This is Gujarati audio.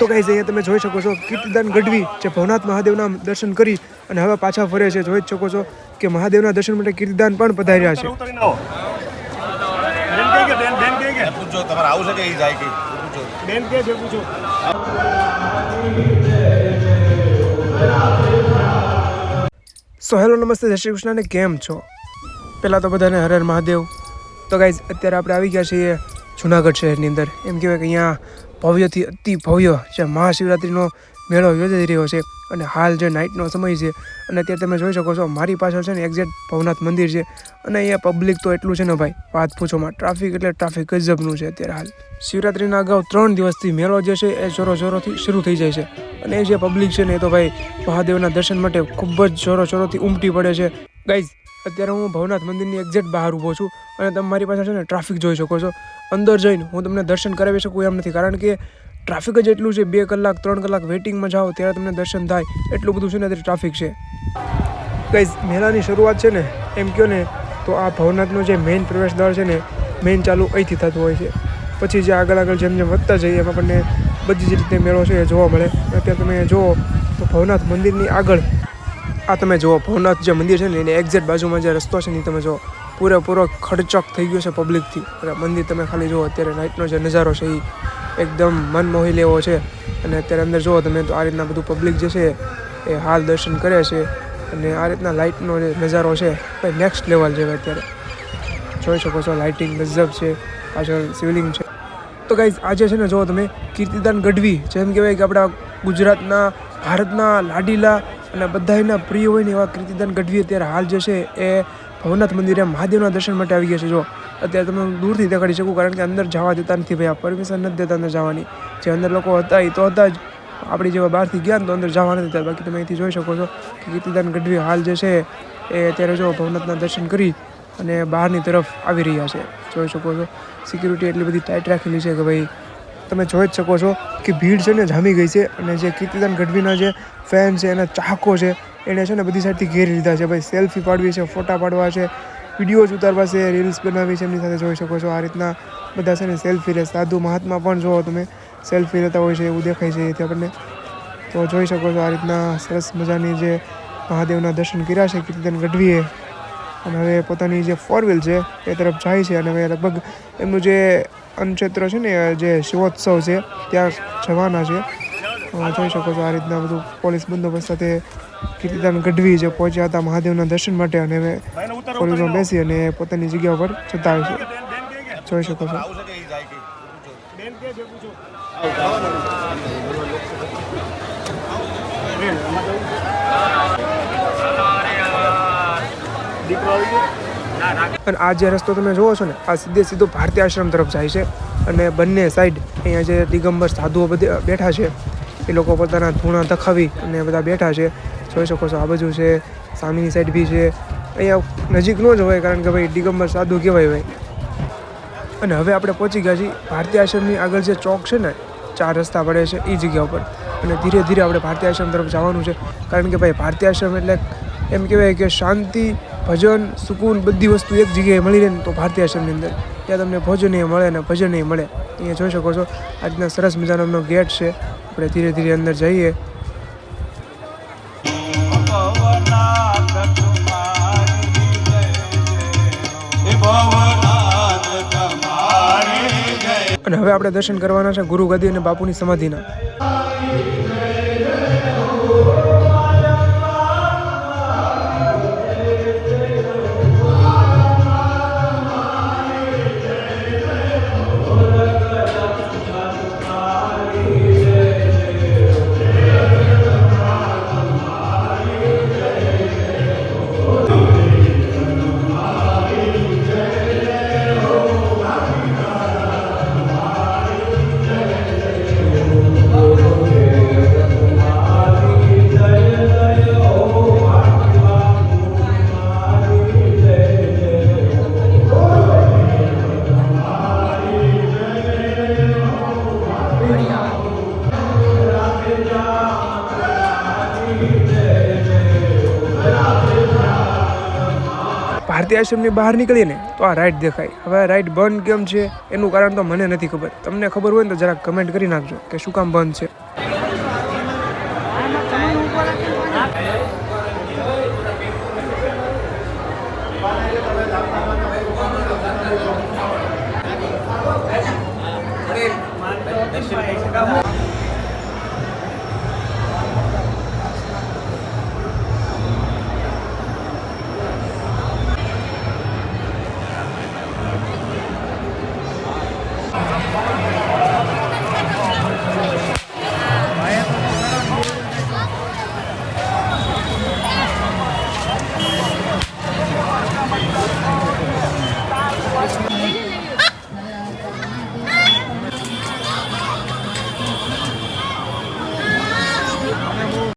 તો ગાઈઝ અહીંયા તમે જોઈ શકો છો કીર્તિદાન ગઢવી જે ભવનાથ મહાદેવના દર્શન કરી અને હવે પાછા ફરે છે. જોઈ જ શકો છો કે મહાદેવના દર્શન માટે કીર્તિદાન પણ પધાર્યા છે. બેન કે છે પૂછો સો હેલો નમસ્તે જય શ્રી કૃષ્ણ અને કેમ છો? પહેલાં તો બધાને હર હર મહાદેવ. તો ગાઈઝ અત્યારે આપણે આવી ગયા છીએ જુનાગઢ શહેરની અંદર. એમ કહેવાય કે અહીંયા ભવ્યથી અતિ ભવ્ય જે મહાશિવરાત્રિનો મેળો યોજાઈ રહ્યો છે અને હાલ જે નાઇટનો સમય છે અને અત્યારે તમે જોઈ શકો છો મારી પાછળ છે ને એક્ઝેક્ટ ભવનાથ મંદિર છે અને અહીંયા પબ્લિક તો એટલું છે ને ભાઈ, વાત પૂછોમાં ટ્રાફિક એટલે ટ્રાફિક ગજબનું છે અત્યારે હાલ. શિવરાત્રિના અગાઉ ત્રણ દિવસથી મેળો જે છે એ જોરો જોરોથી શરૂ થઈ જાય છે અને એ જે પબ્લિક છે ને એ તો ભાઈ મહાદેવના દર્શન માટે ખૂબ જ જોરો જોરોથી ઉમટી પડે છે. ગાઈઝ અત્યારે હું ભવનાથ મંદિરની એક્ઝેક્ટ બહાર ઊભો છું અને તમે મારી પાસે છે ને ટ્રાફિક જોઈ શકો છો. અંદર જઈને હું તમને દર્શન કરાવી શકું એમ નથી. કારણ કે ટ્રાફિક જ એટલું છે, બે કલાક, ત્રણ કલાક વેઇટિંગમાં જાઓ ત્યારે તમને દર્શન થાય. એટલું બધું છે ને અત્યારે ટ્રાફિક છે. કંઈ મેળાની શરૂઆત છે ને, એમ કહો ને, તો આ ભવનાથનો જે મેઇન પ્રવેશ દ્વાર છે ને મેઇન ચાલુ અહીંથી થતું હોય છે. પછી જે આગળ આગળ જેમ જેમ વધતા જઈએ એમ આપણને બધી જ રીતે મેળો છે એ જોવા મળે. અત્યારે તમે જુઓ તો ભવનાથ મંદિરની આગળ આ તમે જુઓ, ભવનાથ જે મંદિર છે ને, એની એક્ઝેક્ટ બાજુમાં જે રસ્તો છે ને તમે જુઓ, પૂરેપૂરો ખડચક થઈ ગયો છે પબ્લિકથી અને મંદિર તમે ખાલી જુઓ, અત્યારે નાઇટનો જે નજારો છે એ એકદમ મન મોહી લેવો છે. અને અત્યારે અંદર જુઓ તમે તો આ રીતના બધું પબ્લિક જે છે, એ હાલ દર્શન કરે છે. અને આ રીતના લાઇટનો જે નજારો છે, એ નેક્સ્ટ લેવલ છે અત્યારે. જોઈ શકો છો લાઇટિંગ ગજબ છે, પાછળ શિવલિંગ છે. તો ગાઈઝ આજે છે ને, જુઓ તમે, કીર્તિદાન ગઢવી, જેમ કહેવાય કે આપણા ગુજરાતના, ભારતના લાડીલા અને બધાના પ્રિય હોય ને એવા કીર્તિદાન ગઢવી અત્યારે હાલ જે છે એ ભવનાથ મંદિરે મહાદેવના દર્શન માટે આવી ગયા છે. જો, અત્યારે તમે દૂરથી દેખાડી શકું, કારણ કે અંદર જવા દેતા નથી ભાઈ, આ પરમિશન નથી દેતા અંદર જવાની. જે અંદર લોકો હતા એ તો હતા જ. આપણી જેવા બહારથી ગયા ને તો અંદર જવા નથી દેતા. બાકી તમે અહીંથી જોઈ શકો છો કે કીર્તિદાન ગઢવી હાલ જે છે એ અત્યારે જો ભવનાથના દર્શન કરી અને બહારની તરફ આવી રહ્યા છે. જોઈ શકો છો. સિક્યુરિટી એટલી બધી ટાઈટ રાખેલી છે કે ભાઈ તમે જોઈ જ શકો છો કે ભીડ છે ને જામી ગઈ છે અને જે કીર્તિદાન ગઢવીના જે ફેન છે, એના ચાહકો છે એણે છે ને બધી સાઈડથી ઘેરી લીધા છે. ભાઈ સેલ્ફી પાડવી છે ફોટા પાડવા છે વિડીયોઝ ઉતારવા છે રીલ્સ બનાવવી છે, એમની સાથે જોઈ શકો છો. આ રીતના બધા છે ને સેલ્ફી લે સાધુ મહાત્મા પણ જોવો તમે સેલ્ફી લેતા હોય છે, એવું દેખાય છે એથી આપણને. તો જોઈ શકો છો આ રીતના સરસ મજાની જે મહાદેવના દર્શન કર્યા છે કીર્તિદાન ગઢવીએ. અને હવે પોતાની જે ફોર વ્હીલ છે, એ તરફ જાય છે અને હવે લગભગ એમનું જે અન્નક્ષેત્ર છે ને જે શિવોત્સવ છે ત્યાં જવાના છે. જોઈ શકો છો આ રીતના બધું પોલીસ બંદોબસ્ત સાથે કીર્તિદાન ગઢવી જે પહોંચ્યા હતા મહાદેવના દર્શન માટે અને અમે આવો બેસી અને પોતાની જગ્યા ઉપર જતા છે. જોઈ શકો છો? દીકરો આવી ગયો? અને આ જે રસ્તો તમે જુઓ છો ને, આ સીધે સીધો ભારતીય આશ્રમ તરફ જાય છે. અને બંને સાઈડ અહીંયા જે દિગંબર સાધુઓ બધે બેઠા છે, એ લોકો પોતાના ધૂણા દખાવી અને બધા બેઠા છે. જોઈ શકો છો આ બાજુ છે, સામેની સાઈડ બી છે. અહીંયા નજીક ન જ હોય કારણ કે ભાઈ દિગંબર સાધુ કહેવાય ભાઈ. અને હવે આપણે પહોંચી ગયા છીએ ભારતીય આશ્રમની આગળ જે ચોક છે ને, ચાર રસ્તા પડે છે એ જગ્યા ઉપર. અને ધીરે ધીરે આપણે ભારતીય આશ્રમ તરફ જવાનું છે. કારણ કે ભાઈ ભારતીય આશ્રમ એટલે એમ કહેવાય કે શાંતિ, ભજન, સુકૂન બધી વસ્તુ એક જગ્યાએ મળી રહે ને તો ભારતીય આશ્રમની અંદર. ત્યાં તમને ભોજન મળે અને ભજન મળે. અહીંયા જોઈ શકો છો, આજના સરસ મજાનો ગેટ છે. આપણે ધીરે ધીરે અંદર જઈએ. અને હવે આપણે દર્શન કરવાના છે ગુરુ ગદી અને બાપુની સમાધિના. ભારતીય આશ્રમની બહાર નીકળીએ ને તો આ રાઈટ દેખાય. હવે આ રાઈડ બંધ કેમ છે? એનું કારણ તો મને નથી ખબર. તમને ખબર હોય ને તો જરાક કમેન્ટ કરી નાખજો કે શું કામ બંધ છે.